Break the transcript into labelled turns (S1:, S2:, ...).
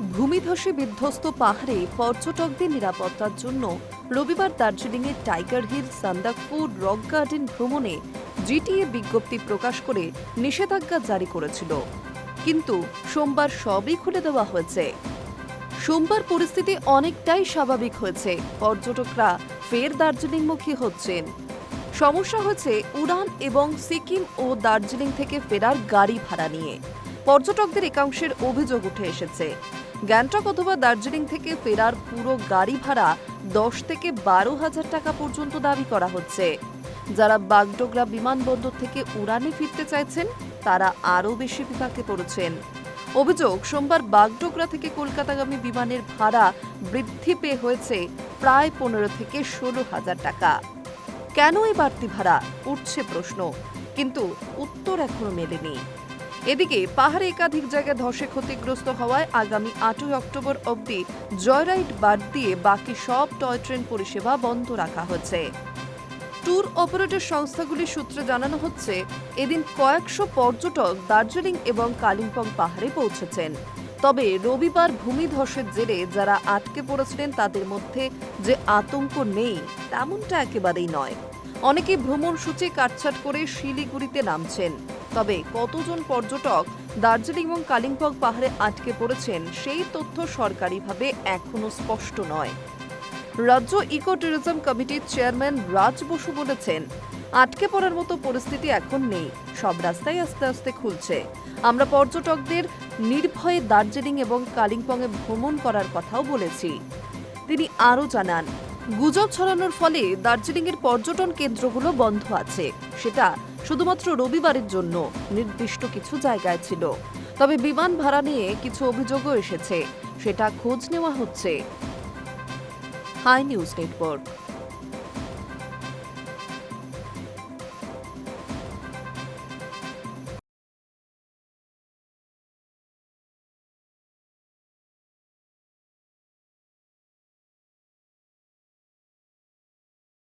S1: ভূমিধসে বিধ্বস্ত পাহাড়ে পর্যটকদের নিরাপত্তার জন্য রবিবার দার্জিলিংয়ের tiger hill Sandakphu rock garden ভ্রমণে জিটিএ বিজ্ঞপ্তি প্রকাশ করে নিষেধাজ্ঞা জারি করেছিল। কিন্তু সোমবার সবই খুলে দেওয়া হয়েছে। সোমবার পরিস্থিতি অনেকটাই স্বাভাবিক হয়েছে। পর্যটকরা ফের দার্জিলিংমুখী হচ্ছেন। সমস্যা হচ্ছে উড়ান এবং সিকিম ও দার্জিলিং থেকে ফেরার গাড়ি ভাড়া নিয়ে। পর্যটকদের একাংশের অভিযোগ উঠে এসেছে। গ্যাংটক অথবা দার্জিলিং থেকে ফেরার পুরো গাড়ি ভাড়া দশ থেকে বারো হাজার টাকা পর্যন্ত দাবি করা হচ্ছে। যারা বাগডোগরা বিমানবন্দর থেকে উড়ানে ফিরতে চাইছেন, তারা আরও বেশি বিপাকে পড়েছেন। অভিযোগ, সোমবার বাগডোগরা থেকে কলকাতাগামী বিমানের ভাড়া বৃদ্ধি পেয়ে হয়েছে প্রায় পনেরো থেকে ষোলো হাজার টাকা। কেন এই বাড়তি ভাড়া? উঠছে প্রশ্ন। কিন্তু উত্তর এখনও মেলেনি। এদিকে পাহাড়ে একাধিক জায়গায় ধসে ক্ষতিগ্রস্ত হওয়ায় আগামী আটই অক্টোবর অবধি জয়রাইড বাদ দিয়ে বাকি সব টয় ট্রেন পরিষেবা বন্ধ রাখা হয়েছে ট্যুর অপারেটর সংস্থাগুলির সূত্রে জানানো হচ্ছে, এদিন কয়েকশো পর্যটক দার্জিলিং এবং কালিম্পং পাহাড়ে পৌঁছেছেন। তবে রবিবার ভূমিধসের জেরে যারা আটকে পড়েছিলেন তাদের মধ্যে যে আতঙ্ক নেই, তেমনটা একেবারেই নয়। অনেকে ভ্রমণ সূচি কাটছাট করে শিলিগুড়িতে নামছেন। তবে কতজন পর্যটক দার্জিলিং এবং কালিম্পং পাহাড়ে আটকে পড়েছেন সেই তথ্য সরকারিভাবে এখনও স্পষ্ট নয়। রাজ্য ইকো ট্যুরিজম কমিটির চেয়ারম্যান রাজ বসু বলেছেন, আটকে পড়ার মতো পরিস্থিতি এখন নেই, সব রাস্তাই আস্তে আস্তে খুলছে। আমরা পর্যটকদের নির্ভয়ে দার্জিলিং এবং কালিম্পংয়ে ভ্রমণ করার কথাও বলেছি। তিনি আরও জানান, গুজব ছড়ানোর ফলে দার্জিলিংয়ের পর্যটন কেন্দ্রগুলো বন্ধ আছে, সেটা শুধুমাত্র রবিবারের জন্য নির্দিষ্ট কিছু জায়গায় ছিল। তবে বিমান ভাড়া নিয়ে কিছু অভিযোগও এসেছে। সেটা খোঁজ নেওয়া হচ্ছে। Hi news network.